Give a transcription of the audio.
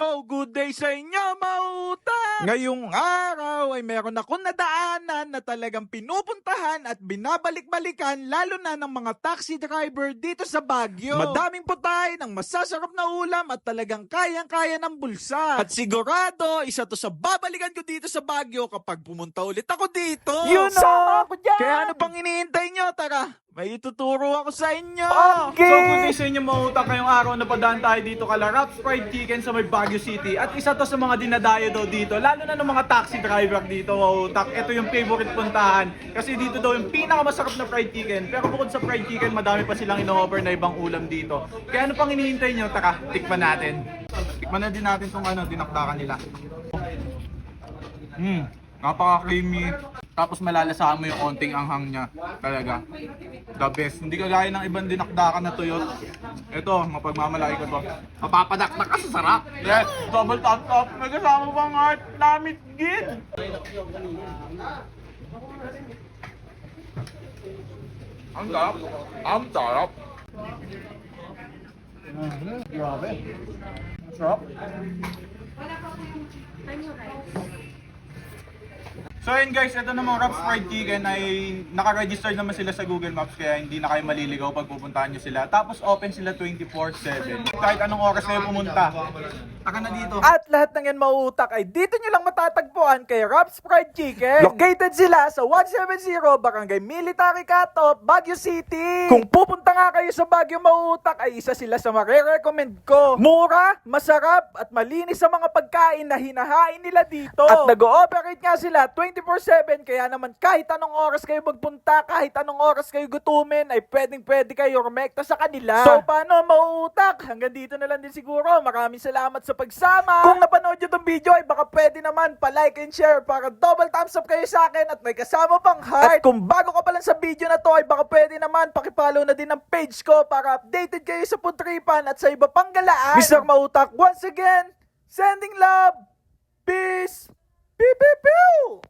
So, good day sa inyo, mauta! Ngayong araw ay meron akong nadaanan na talagang pinupuntahan at binabalik-balikan lalo na ng mga taxi driver dito sa Baguio. Madaming putay ng masasarap na ulam at talagang kayang-kaya ng bulsa. At sigurado, isa to sa babalikan ko dito sa Baguio kapag pumunta ulit ako dito. You know! Sama ako dyan! Kaya ano pang iniintay nyo? Tara, may ituturo ako sa inyo. Okay! So good day sa inyo mga utak ngayong araw na padaan tayo dito kala Raps Fried Chicken sa may Baguio City at isa to sa mga dinadayo daw dito lalo na ng mga taxi driver dito mga utak ito yung favorite puntahan. Kasi dito daw yung pinakamasarap na fried chicken. Pero bukod sa fried chicken madami pa silang ino-offer na ibang ulam dito. Kaya ano pang hinihintay nyo? Taka tikman natin. Tikman na din natin tong ano dinakdakan nila. Hmm, napaka-creamy. Tapos malalasahan mo yung konting anghang niya. Talaga. The best. Hindi kagaya ng ibang dinakdakan na tuyot. Ito, mapagmamalaki ko to. Mapapadakdak ka sa sarap. Yes, double top top. May kasama pang heart. Namit gid. Ang sarap. Ang sarap. Grabe. Sarap. So yun guys, ito namang Raps Fried Chicken ay naka-register naman sila sa Google Maps kaya hindi na kayo maliligaw pag pupuntahan nyo sila. Tapos open sila 24-7. Kahit anong oras kayo pumunta. Taka na dito. At lahat ng yan mauutak ay dito nyo lang matatagpuan kay Rob's Fried Chicken. Located sila sa 170 Barangay Military Cut-Off, Baguio City. Kung pupunta nga kayo sa Baguio mauutak ay isa sila sa marirecommend ko. Mura, masarap at malinis sa mga pagkain na hinahain nila dito. At nag-ooperate nga sila 24-7 kaya naman kahit anong oras kayo magpunta, kahit anong oras kayo gutumin ay pwedeng pwede kayo rumekta sa kanila. So paano mauutak? Hanggang dito na lang din siguro. Maraming salamat sa pagsama. Kung napanood nyo tong video ay baka pwede naman pa-like and share para double thumbs up kayo sa akin at may kasama pang heart. At kung bago ka pa lang sa video na to ay baka pwede naman pakipollow na din ang page ko para updated kayo sa puntripan at sa iba pang galaan. Mr. Mautak, once again, sending love, peace, pew pew pew!